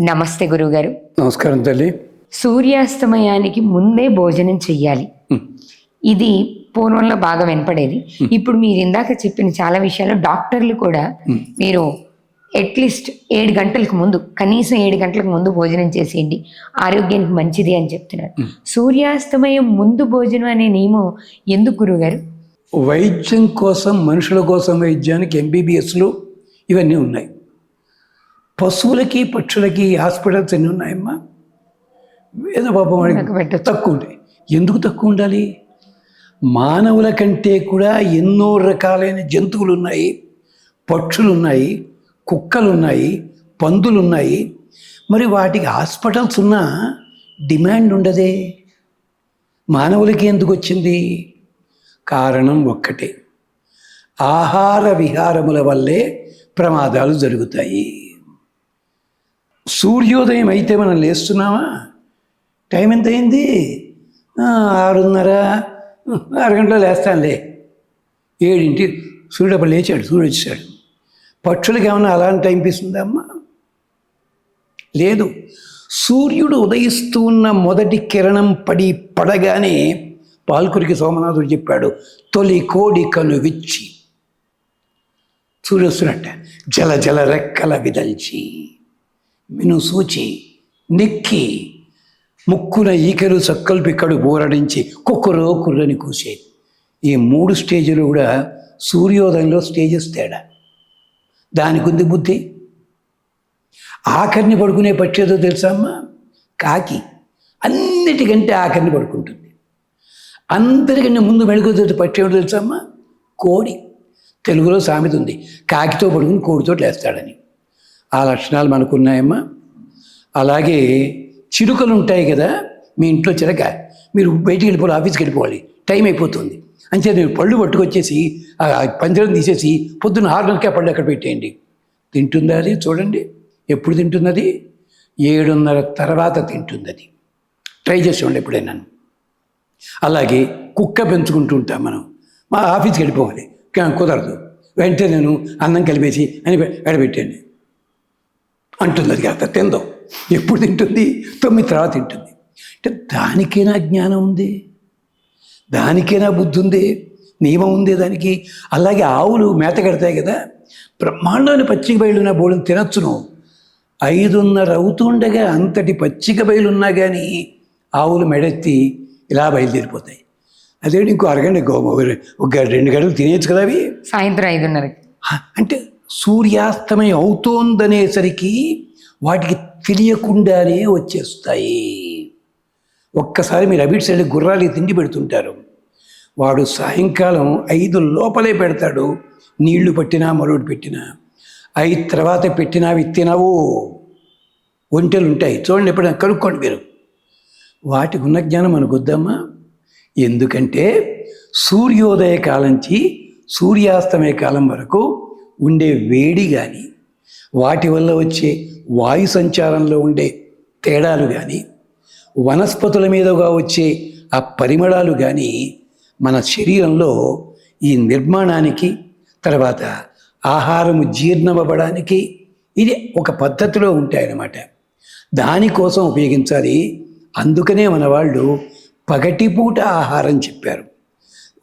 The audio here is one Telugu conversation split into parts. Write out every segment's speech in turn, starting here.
నమస్తే గురువుగారు. నమస్కారం తల్లి. సూర్యాస్తమయానికి ముందే భోజనం చెయ్యాలి. ఇది పూర్వంలో బాగా వినపడేది. ఇప్పుడు మీరు ఇందాక చెప్పిన చాలా విషయాలు డాక్టర్లు కూడా మీరు అట్లీస్ట్ ఏడు గంటలకు ముందు కనీసం ఏడు గంటలకు ముందు భోజనం చేసేయండి. ఆరోగ్యానికి మంచిది అని చెప్తున్నారు. సూర్యాస్తమయం ముందు భోజనం అనే నియమం ఎందుకు గురువుగారు? వైద్యం కోసం మనుషుల కోసం వైద్యానికి ఎంబీబీఎస్లు ఇవన్నీ ఉన్నాయి. పశువులకి పక్షులకి హాస్పిటల్స్ ఎన్ని ఉన్నాయమ్మా? ఏదో పాపం వాడికి పెట్టొచ్చు. తక్కువ ఉంటాయి. ఎందుకు తక్కువ ఉండాలి? మానవుల కంటే కూడా ఎన్నో రకాలైన జంతువులు ఉన్నాయి పక్షులు ఉన్నాయి కుక్కలు ఉన్నాయి పందులు ఉన్నాయి మరి వాటికి హాస్పిటల్స్ ఉన్నా డిమాండ్ ఉండదే. మానవులకి ఎందుకు వచ్చింది? కారణం ఒక్కటే. ఆహార విహారముల వల్లే ప్రమాదాలు జరుగుతాయి. సూర్యోదయం అయితే మనం లేస్తున్నామా? టైం ఎంత అయింది? ఆరున్నర అరగంటలో లేస్తానులే. ఏడింటి సూర్యుడు అప్పుడు లేచాడు సూర్యుడు వచ్చాడు పక్షులకి ఏమన్నా అలాంటి టైం పిస్తుందా అమ్మా? లేదు. సూర్యుడు ఉదయిస్తూ ఉన్న మొదటి కిరణం పడి పడగానే పాల్కురికి సోమనాథుడు చెప్పాడు తొలి కోడి కను విచ్చి. సూర్యుడు వస్తున్నట్ట జల జల రెక్కల విదల్చి. మిను సూచి నిక్కి ముక్కున ఈకలు చక్కలు పిక్కడు బోరడించి కుక్కరో కుర్రని కూసే. ఈ మూడు స్టేజీలు కూడా సూర్యోదయంలో స్టేజెస్ తేడా. దానికి ఉంది బుద్ధి. ఆఖరిని పడుకునే పక్షి ఏదో తెలుసా అమ్మా? కాకి. అన్నిటికంటే ఆఖరిని పడుకుంటుంది. అందరికంటే ముందు మెడుకుతుంది పక్షి ఏమిటో తెలుసా అమ్మా? కోడి. తెలుగులో సామెత ఉంది. కాకితో పడుకుని కోడితో లేస్తాడని. ఆ లక్షణాలు మనకున్నాయమ్మా. అలాగే చిరుకలు ఉంటాయి కదా మీ ఇంట్లో చిరక. మీరు బయటికి వెళ్ళిపోవాలి ఆఫీస్కి వెళ్ళిపోవాలి టైం అయిపోతుంది. అంతే నేను పళ్ళు పట్టుకొచ్చేసి ఆ పంజరం తీసేసి పొద్దున్న ఆరు గంటలకే పళ్ళు అక్కడ పెట్టేయండి. తింటుందా అది? చూడండి. ఎప్పుడు తింటున్నది? ఏడున్నర తర్వాత తింటుంది అది ట్రై చేసేవాడి ఎప్పుడైనా. అలాగే కుక్క పెంచుకుంటూ ఉంటాం మనం. మా ఆఫీస్కి వెళ్ళిపోవాలి. కుదరదు. వెంటనే నేను అన్నం కలిపేసి అని ఎడబెట్టండి అంటుంది అది కాస్త తిందాం. ఎప్పుడు తింటుంది? తొమ్మిది తర్వాత తింటుంది. అంటే దానికైనా జ్ఞానం ఉంది? దానికైనా బుద్ధి ఉంది? నియమం ఉంది దానికి? అలాగే ఆవులు మేత కడతాయి కదా. బ్రహ్మాండమైన పచ్చిక బయలున్న బోళ్ళని తినచ్చును. ఐదున్నర అవుతుండగా అంతటి పచ్చిక బయలు ఉన్నా కానీ ఆవులు మెడెత్తి ఇలా బయలుదేరిపోతాయి. అదే ఇంకో అరగంట గో- ఒక రెండు గంటలు తినేయచ్చు కదా అవి? సాయంత్రం ఐదున్నరకి. అంటే సూర్యాస్తమయం అవుతోందనేసరికి వాటికి తెలియకుండానే వచ్చేస్తాయి. ఒక్కసారి మీరు అబిట్స్ సైడ్ గుర్రాలకి తిండి పెడుతుంటారు. వాడు సాయంకాలం ఐదు లోపలే పెడతాడు. నీళ్ళు పట్టినా మరుడు పెట్టినా. ఐదు తర్వాత పెట్టినా విత్తినావు ఒంటెలు ఉంటాయి. చూడండి ఎప్పుడైనా కనుక్కోండి మీరు. వాటికి ఉన్న జ్ఞానం మనకు వద్దమ్మా ఎందుకంటే సూర్యోదయ కాలం నుంచి సూర్యాస్తమయ కాలం వరకు ఉండే వేడి కానీ వాటి వల్ల వచ్చే వాయు సంచారంలో ఉండే తేడాలు కానీ వనస్పతుల మీదుగా వచ్చే ఆ పరిమళాలు కానీ మన శరీరంలో ఈ నిర్మాణానికి తర్వాత ఆహారము జీర్ణమవ్వడానికి ఇది ఒక పద్ధతిలో ఉంటాయన్నమాట. దానికోసం ఉపయోగించాలి. అందుకనే మన వాళ్ళు పగటిపూట ఆహారం చెప్పారు.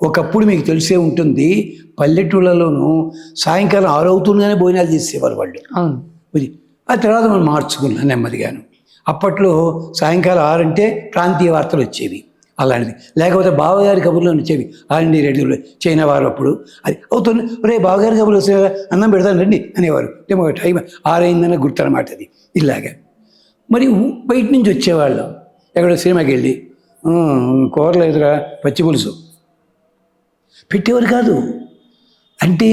ఒకప్పుడు మీకు తెలిసే ఉంటుంది పల్లెటూళ్ళలోనూ సాయంకాలం ఆరు అవుతుండగానే భోజనాలు చేసేవారు వాళ్ళు. అవును. ఆ తర్వాత మనం మార్చుకున్నాం నెమ్మదిగాను. అప్పట్లో సాయంకాలం ఆరంటే ప్రాంతీయ వార్తలు వచ్చేవి అలాంటిది. లేకపోతే బావగారి కబుర్లో వచ్చేవి ఆరండి రేడియోలో చైనా వారు అప్పుడు. అది అవుతుంది రే బావగారి కబుర్లు వస్తే అన్నం పెడతాను రండి అనేవారు. అంటే మాకు టైం ఆరైందని గుర్తనమాట అది ఇలాగా. మరి బయట నుంచి వచ్చేవాళ్ళం. ఎక్కడో సినిమాకి వెళ్ళి "ఆ, కూరలు ఎదురా పచ్చి పులుసు. పెట్టేవారు కాదు. అంటే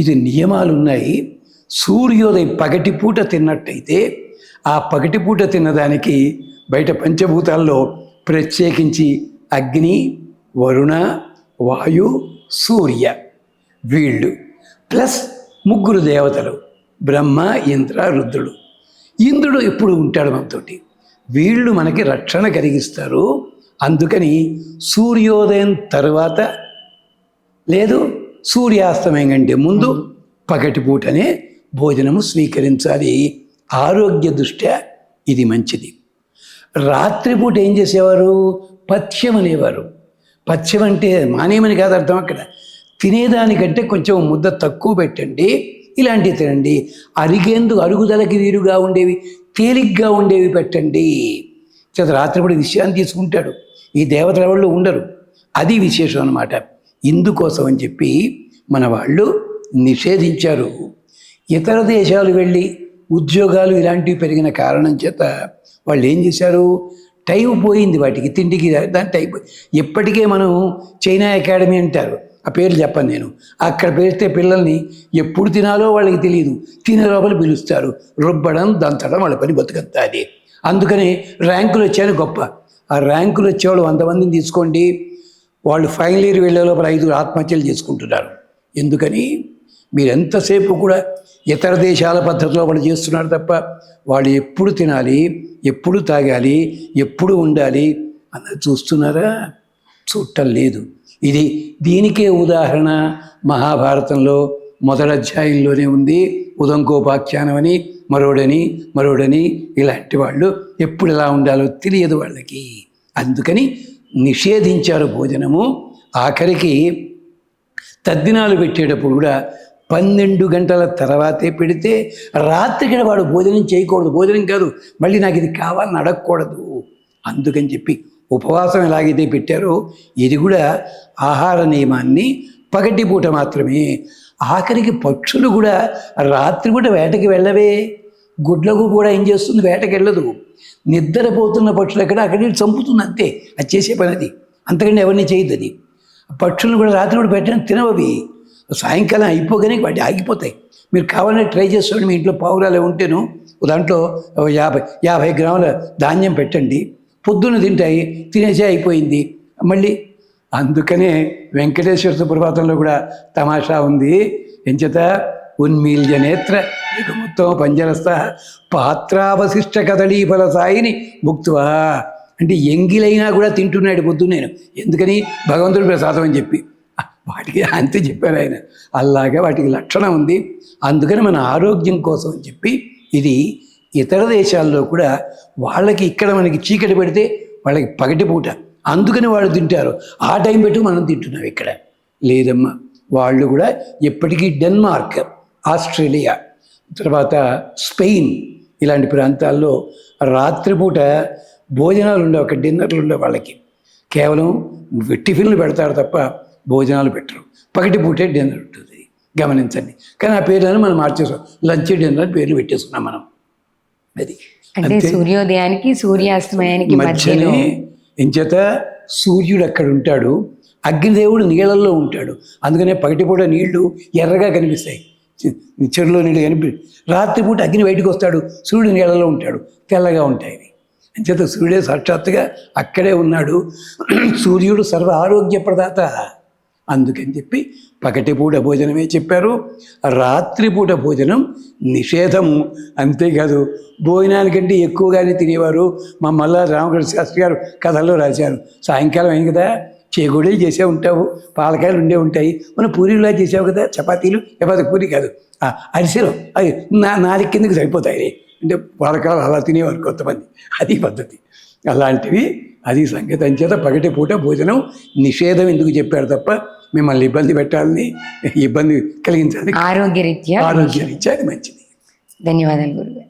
ఇది నియమాలు ఉన్నాయి సూర్యోదయం పగటిపూట తిన్నట్టయితే ఆ పగటిపూట తిన్నదానికి బయట పంచభూతాల్లో ప్రత్యేకించి అగ్ని వరుణ వాయు సూర్య వీళ్ళు ప్లస్ ముగ్గురు దేవతలు బ్రహ్మ ఇంద్ర రుద్రుడు. ఇంద్రుడు ఎప్పుడు ఉంటాడు మనతోటి? వీళ్ళు మనకి రక్షణ కలిగిస్తారు. అందుకని సూర్యోదయం తర్వాత లేదు సూర్యాస్తమయం కంటే ముందు పగటిపూటనే భోజనము స్వీకరించాలి. ఆరోగ్య దృష్ట్యా ఇది మంచిది. రాత్రిపూట ఏం చేసేవారు? పథ్యం అనేవారు. పథ్యం అంటే మానేమని కాదు అర్థం అక్కడ. తినేదానికంటే కొంచెం ముద్ద తక్కువ పెట్టండి ఇలాంటివి తినండి. అరిగేందుకు అరుగుదలకి వీరుగా ఉండేవి తేలిగ్గా ఉండేవి పెట్టండి. చేత రాత్రిపూట విషయాన్ని తీసుకుంటాడు. ఈ దేవతల వాళ్ళు ఉండరు. అది విశేషం అన్నమాట. ఇందుకోసం అని చెప్పి మన వాళ్ళు నిషేధించారు. ఇతర దేశాలు వెళ్ళి ఉద్యోగాలు ఇలాంటివి పెరిగిన కారణం చేత వాళ్ళు ఏం చేశారు? టైం పోయింది వాటికి తిండికి దాని టైం పోయి- ఇప్పటికే మనం చైనా అకాడమీ అంటారు. ఆ పేర్లు చెప్పను నేను. అక్కడ పేరిస్తే పిల్లల్ని ఎప్పుడు తినాలో వాళ్ళకి తెలియదు తినే లోపల పిలుస్తారు. రుబ్బడం దంచడం వాళ్ళ పని బతుకంతా అది. అందుకని ర్యాంకులు వచ్చాయని గొప్ప. ఆ ర్యాంకులు వచ్చేవాళ్ళు వంద మందిని తీసుకోండి. వాళ్ళు ఫైనల్ ఇయర్ వెళ్ళే లోపల ఐదుగురు ఆత్మహత్యలు చేసుకుంటున్నారు. ఎందుకని? మీరు ఎంతసేపు కూడా ఇతర దేశాల పద్ధతిలో వాళ్ళు చేస్తున్నారు తప్ప వాళ్ళు ఎప్పుడు తినాలి ఎప్పుడు తాగాలి ఎప్పుడు ఉండాలి అన్నది చూస్తున్నారా? చూడటం లేదు. ఇది దీనికే ఉదాహరణ మహాభారతంలో మొదటి అధ్యాయంలోనే ఉంది. ఉదంకోపాఖ్యానం అని మరోడని మరోడని ఇలాంటి వాళ్ళు ఎప్పుడు ఎలా ఉండాలో తెలియదు వాళ్ళకి. అందుకని నిషేధించారు భోజనము. ఆఖరికి తద్దినాలు పెట్టేటప్పుడు కూడా పన్నెండు గంటల తర్వాతే పెడితే రాత్రికి వాడు భోజనం చేయకూడదు. భోజనం కాదు మళ్ళీ నాకు ఇది కావాలని అడగకూడదు. అందుకని చెప్పి ఉపవాసం ఎలాగైతే పెట్టారో ఇది కూడా ఆహార నియమాన్ని పగటిపూట మాత్రమే. ఆఖరికి పక్షులు కూడా రాత్రి కూడా వేటకి వెళ్ళవే. గుడ్లకు కూడా ఏం చేస్తుంది? వేటకెళ్ళదు. నిద్రపోతున్న పక్షులు ఎక్కడ? అక్కడి చంపుతుంది అంతే. అది చేసే పని అది. అంతకంటే ఎవరిని చేయదు అది. పక్షులను కూడా రాత్రి కూడా పెట్టడం తినవవి. సాయంకాలం అయిపోగానే వాటి ఆగిపోతాయి. మీరు కావాలంటే ట్రై చేసుకోండి మీ ఇంట్లో పావురాలు ఉంటేను దాంట్లో యాభై యాభై గ్రాముల ధాన్యం పెట్టండి. పొద్దున్న తింటాయి. తినేసే అయిపోయింది. మళ్ళీ అందుకనే వెంకటేశ్వర సుప్రభాతంలో కూడా తమాషా ఉంది. ఎంచేత ఉన్మీల్య నేత్ర యుగముత్తం పంజరస్థ పాత్రావశిష్ట కదళీఫల సాయిని ముక్తువా అంటే ఎంగిలైనా కూడా తింటున్నాడు పొద్దు నేను. ఎందుకని? భగవంతుడి ప్రసాదం అని చెప్పి. వాటికి అంతే చెప్పారు ఆయన. అలాగే వాటికి లక్షణం ఉంది. అందుకని మన ఆరోగ్యం కోసం అని చెప్పి ఇది ఇతర దేశాల్లో కూడా వాళ్ళకి ఇక్కడ మనకి చీకటి పెడితే వాళ్ళకి పగటిపూట. అందుకని వాళ్ళు తింటారు. ఆ టైం పెట్టి మనం తింటున్నాం ఇక్కడ. లేదమ్మా వాళ్ళు కూడా ఎప్పటికీ డెన్మార్క్. ఆస్ట్రేలియా తర్వాత స్పెయిన్ ఇలాంటి ప్రాంతాల్లో రాత్రిపూట భోజనాలు ఉండవు ఒక డిన్నర్లు ఉండవు వాళ్ళకి. కేవలం టిఫిన్లు పెడతారు తప్ప భోజనాలు పెట్టరు. పగటి పూటే డిన్నర్ ఉంటుంది. గమనించండి. కానీ ఆ పేర్లను మనం మార్చేసాం లంచ్ డిన్నర్ పేర్లు పెట్టేసుకున్నాం మనం. అది. అంటే సూర్యోదయానికి సూర్యాస్తమయానికి మధ్యలో. మధ్యనే ఎంచేత సూర్యుడు అక్కడ ఉంటాడు. అగ్నిదేవుడు నీళ్ళల్లో ఉంటాడు. అందుకనే పగటిపూట నీళ్ళు ఎర్రగా కనిపిస్తాయి. చెరులో చెరువులో నీళ్ళు కనిపి రాత్రిపూట అగ్ని బయటకు వస్తాడు సూర్యుడు నీళ్ళలో ఉంటాడు తెల్లగా ఉంటాయి. అవి అంచేత సూర్యుడే సాక్షాత్తుగా అక్కడే ఉన్నాడు. సూర్యుడు సర్వ ఆరోగ్య ప్రదాత. అందుకని చెప్పి పగటిపూట భోజనమే చెప్పారు రాత్రిపూట భోజనం నిషేధము. అంతేకాదు భోజనానికంటే ఎక్కువగానే తినేవారు. మా మల్లా రామకృష్ణ శాస్త్రి గారు కథల్లో రాశారు సాయంకాలం అయింది కదా చేగోడీలు చేసే ఉంటావు పాలకాయలు ఉండే ఉంటాయి. మన పూరీలా చేసావు కదా చపాతీలు చపాతీ పూరి కాదు. ఆ, అరిసెలు అవి నా నాలుగు కిందకి సరిపోతాయి. అంటే పాలకాయలు అలా తినేవారు కొంతమంది. అది పద్ధతి. అలాంటివి అది సంగతి. అంచేత పగటి పూట భోజనం నిషేధం ఎందుకు చెప్పారు తప్ప మిమ్మల్ని ఇబ్బంది పెట్టాలని ఇబ్బంది కలిగించాలని ఆరోగ్యరీత్యా? ఆరోగ్యం ఇచ్చేది మంచిది. ధన్యవాదాలు గురుగారు.